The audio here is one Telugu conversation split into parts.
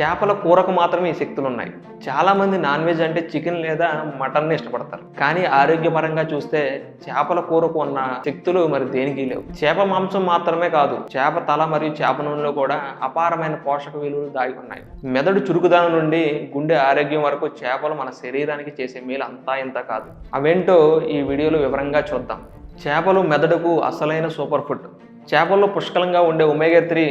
చేపల కూరకు మాత్రమే ఈ శక్తులు ఉన్నాయి చాలా మంది నాన్ వెజ్ అంటే చికెన్ లేదా మటన్ని ఇష్టపడతారు. కానీ ఆరోగ్యపరంగా చూస్తే చేపల కూరకు ఉన్న శక్తులు మరి దేనికి లేవు. చేప మాంసం మాత్రమే కాదు చేప తల మరియు చేప నూనెలో కూడా అపారమైన పోషక విలువలు దాగి ఉన్నాయి. మెదడు చురుకుదనం నుండి గుండె ఆరోగ్యం వరకు చేపలు మన శరీరానికి చేసే మేలు అంతా ఇంత కాదు. అవేంటో ఈ వీడియోలో వివరంగా చూద్దాం. చేపలు మెదడుకు అసలైన సూపర్ ఫుడ్. చేపల్లో పుష్కలంగా ఉండే ఒమేగా త్రీ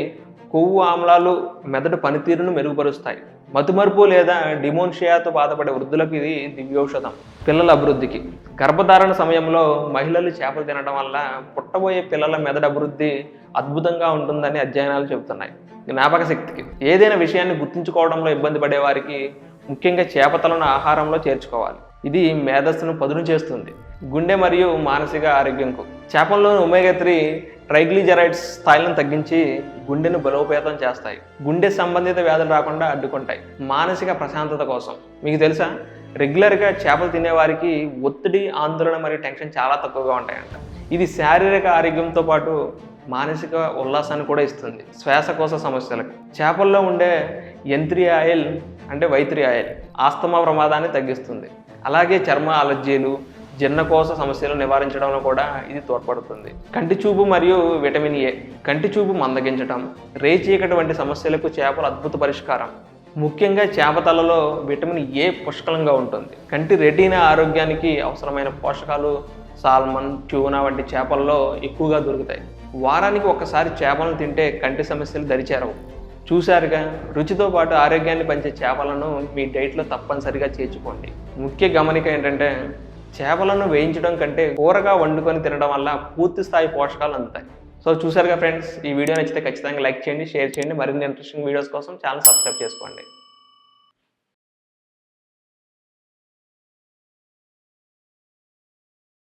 కొవ్వు ఆమ్లాలు మెదడు పనితీరును మెరుగుపరుస్తాయి. మతుమరుపు లేదా డిమోన్షియాతో బాధపడే వృద్ధులకు ఇది దివ్యౌషధం. పిల్లల అభివృద్ధికి. గర్భధారణ సమయంలో మహిళలు చేపలు తినడం వల్ల పుట్టబోయే పిల్లల మెదడు అభివృద్ధి అద్భుతంగా ఉంటుందని అధ్యయనాలు చెబుతున్నాయి. జ్ఞాపక శక్తికి. ఏదైనా విషయాన్ని గుర్తుంచుకోవడంలో ఇబ్బంది పడే వారికి ముఖ్యంగా చేపతలను ఆహారంలో చేర్చుకోవాలి. ఇది మేధస్సును పదును చేస్తుంది. గుండె మరియు మానసిక ఆరోగ్యంకు చేపల్లోని ఒమేగా త్రీ ట్రైగ్లిజరైడ్స్ స్థాయిలను తగ్గించి గుండెను బలోపేతం చేస్తాయి. గుండె సంబంధిత వ్యాధులు రాకుండా అడ్డుకుంటాయి. మానసిక ప్రశాంతత కోసం. మీకు తెలుసా? రెగ్యులర్గా చేపలు తినేవారికి ఒత్తిడి ఆందోళన మరియు టెన్షన్ చాలా తక్కువగా ఉంటాయంట. ఇది శారీరక ఆరోగ్యంతో పాటు మానసిక ఉల్లాసాన్ని కూడా ఇస్తుంది. శ్వాసకోశ సమస్యలకు. చేపల్లో ఉండే యంత్రి ఆయిల్ అంటే వైత్రి ఆయిల్ ఆస్తమా ప్రమాదాన్ని తగ్గిస్తుంది. అలాగే చర్మ అలర్జీలు జీర్ణకోశ సమస్యలు నివారించడంలో కూడా ఇది తోడ్పడుతుంది. కంటి చూపు మరియు విటమిన్ ఏ కంటి చూపు మందగించడం రేచీకటి వంటి సమస్యలకు చేపలు అద్భుత పరిష్కారం. ముఖ్యంగా చేపతలలో విటమిన్ ఏ పుష్కలంగా ఉంటుంది. కంటి రెటీనా ఆరోగ్యానికి అవసరమైన పోషకాలు సాల్మన్ ట్యూనా వంటి చేపల్లో ఎక్కువగా దొరుకుతాయి. వారానికి ఒకసారి చేపలను తింటే కంటి సమస్యలు దరిచేరవు. చూశారుగా రుచితో పాటు ఆరోగ్యాన్ని పెంచే చేపలను మీ డైట్లో తప్పనిసరిగా చేర్చుకోండి. ముఖ్య గమనిక ఏంటంటే చేపలను వేయించడం కంటే కూరగా వండుకొని తినడం వల్ల పూర్తి స్థాయి పోషకాలు అందుతాయి. సో చూసారుగా ఫ్రెండ్స్ ఈ వీడియో నచ్చితే ఖచ్చితంగా లైక్ చేయండి షేర్ చేయండి. మరిన్ని ఇంట్రెస్టింగ్ వీడియోస్ కోసం ఛానల్ సబ్స్క్రైబ్ చేసుకోండి.